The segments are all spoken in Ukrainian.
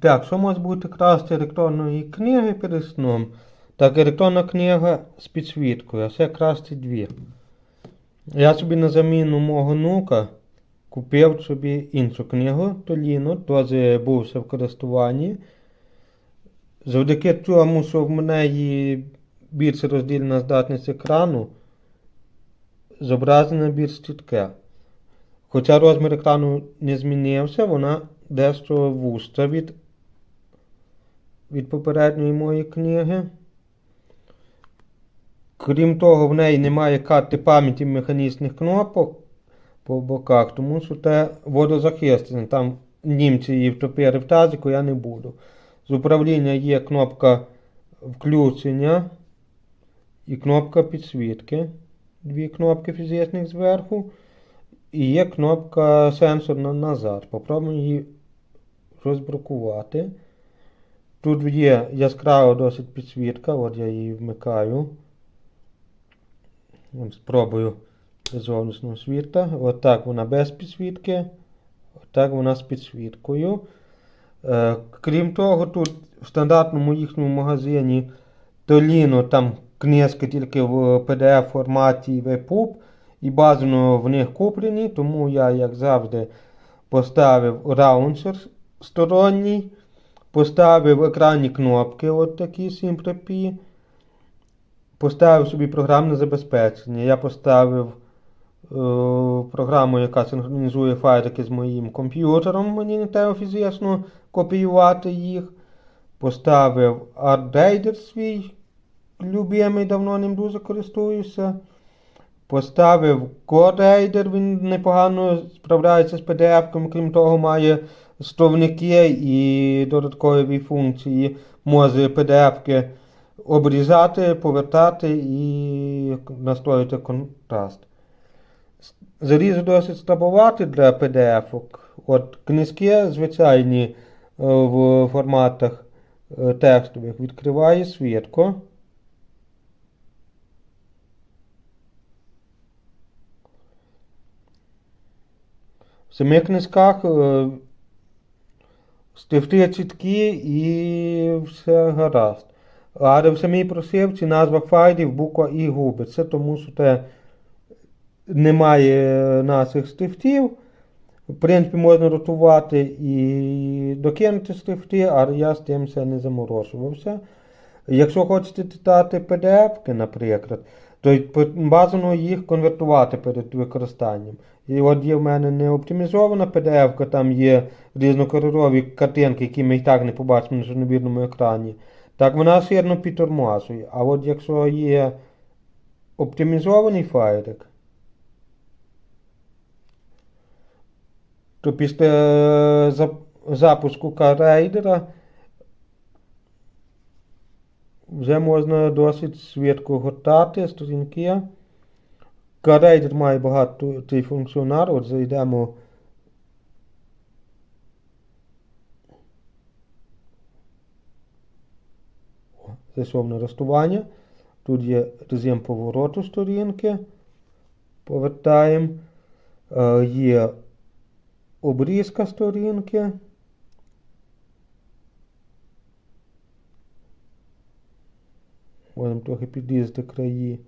Так, що може бути краще електронної книги перед сном? Так, електронна книга з підсвіткою, а це краще дві. Я собі на заміну мого нука купив собі іншу книгу Толіно, теж бувся в користуванні. Завдяки тому, що в мене є більше роздільна здатність екрану, зображення більш чітке. Хоча розмір екрану не змінився, вона дещо вужча від, від попередньої моєї книги. Крім того, в неї немає карти пам'яті механічних кнопок по боках, тому що це водозахисне. Там німці її втопили в тазику, я не буду. З управління є кнопка включення і кнопка підсвітки. Дві кнопки фізичних зверху. І є кнопка сенсорна назад. Попробуємо її розблокувати. Тут є яскрава досить підсвітка, от я її вмикаю. Спробую без зовнішнього світла. От вона без підсвітки. От вона з підсвіткою. Е, крім того, тут в стандартному їхньому магазині Толіно там книжки тільки в PDF форматі і WebPub. І базово в них куплені, тому я, як завжди, поставив раунчер сторонній, поставив екранні кнопки, от такі SimpliP, поставив собі програмне забезпечення. Я поставив е, програму, яка синхронізує файлики з моїм комп'ютером, мені не треба фізично копіювати їх. Поставив ArtRaider свій любимий, давно ним дуже користуюся. Поставив кодейдер, він непогано справляється з PDF, крім того, має словники і додаткові функції. Може PDF обрізати, повертати і настроїти контраст. Заріз досить слабоватий для PDF. От Книжки звичайні в форматах текстових відкриває свідко. В самих книжках стифти чіткі і все гаразд. Але в самій просивці назва файлів буква І губиться, тому що те немає наших стифтів. В принципі, можна ротувати і докинути стифти, але я з тим все не заморожувався. Якщо хочете читати PDF, наприклад, то бажано їх конвертувати перед використанням. І от є в мене не оптимізована PDF, там є різнокольорові картинки, які ми і так не побачимо на жирнобірному екрані. Так вона сирно підтормозує. А от якщо є оптимізований файлик, то після е, запуску карейдера вже можна досить швидко гортати сторінки. Карейдер має багато цей функціонал. От зайдемо. Зайшов на ростування. Тут є режим повороту сторінки. Повертаємо. Е, є обрізка сторінки. Можемо трохи підрізати краї.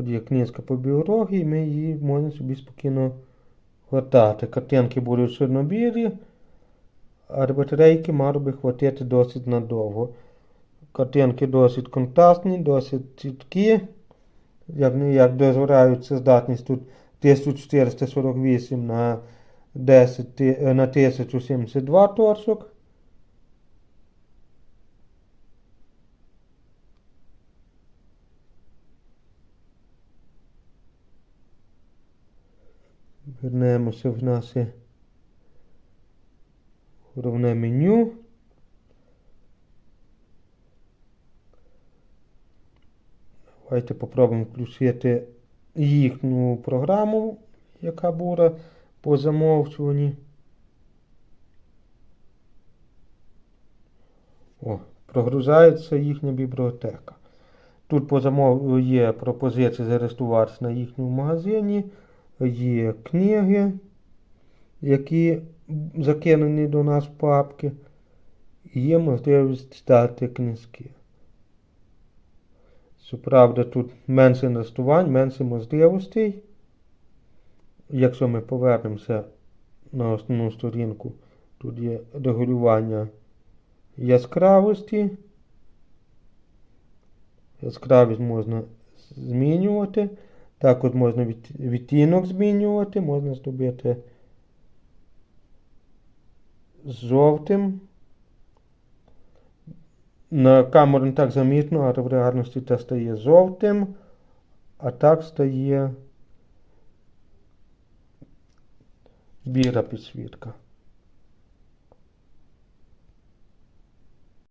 От є книжка по біології, ми її можемо собі спокійно хватати. Картинки будуть чорнобілі, а батарейки мали би хватити досить надовго. Картинки досить контрастні, досить чіткі. Як як дозволяється здатність тут 1448 на 10 на 1072 торсок. Вернемося в наше головне меню. Давайте попробуємо включити їхню програму, яка буде по замовчуванні. О, прогрузається їхня бібліотека. Тут по замову є пропозиції зареєструватися на їхньому магазині, є книги, які закинені до нас папки, є можливість стати книжки. Щоправда, тут менше налаштувань, менше можливостей. Якщо ми повернемося на основну сторінку, тут є регулювання яскравості. Яскравість можна змінювати. Також можна відтінок змінювати, можна зробити жовтим. На камеру не так замітно, але в реальності це стає жовтим, а так стає біра підсвітка.